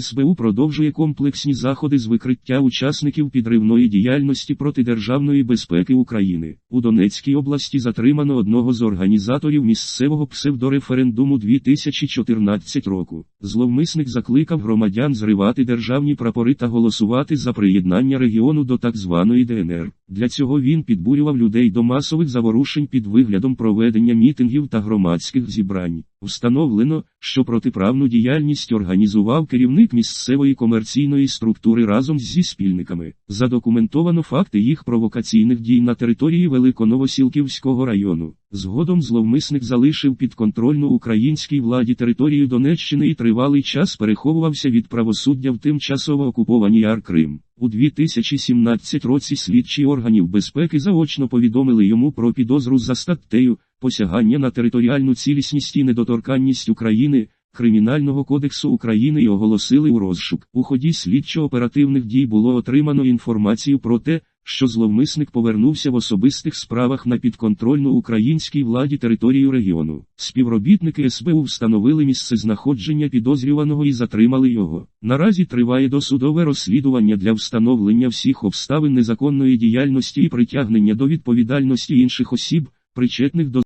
СБУ продовжує комплексні заходи з викриття учасників підривної діяльності проти державної безпеки України. У Донецькій області затримано одного з організаторів місцевого псевдореферендуму 2014 року. Зловмисник закликав громадян зривати державні прапори та голосувати за приєднання регіону до так званої ДНР. Для цього він підбурював людей до масових заворушень під виглядом проведення мітингів та громадських зібрань. Встановлено, що протиправну діяльність організував керівник місцевої комерційної структури разом зі спільниками. Задокументовано факти їх провокаційних дій на території Великоновосілківського району. Згодом зловмисник залишив підконтрольну українській владі територію Донеччини і тривалий час переховувався від правосуддя в тимчасово окупованій Ар-Крим. У 2017 році слідчі органів безпеки заочно повідомили йому про підозру за статтею посягання на територіальну цілісність і недоторканність України. Кримінального кодексу України і оголосили у розшук. У ході слідчо-оперативних дій було отримано інформацію про те, що зловмисник повернувся в особистих справах на підконтрольну українській владі територію регіону. Співробітники СБУ встановили місце знаходження підозрюваного і затримали його. Наразі триває досудове розслідування для встановлення всіх обставин незаконної діяльності і притягнення до відповідальності інших осіб, причетних до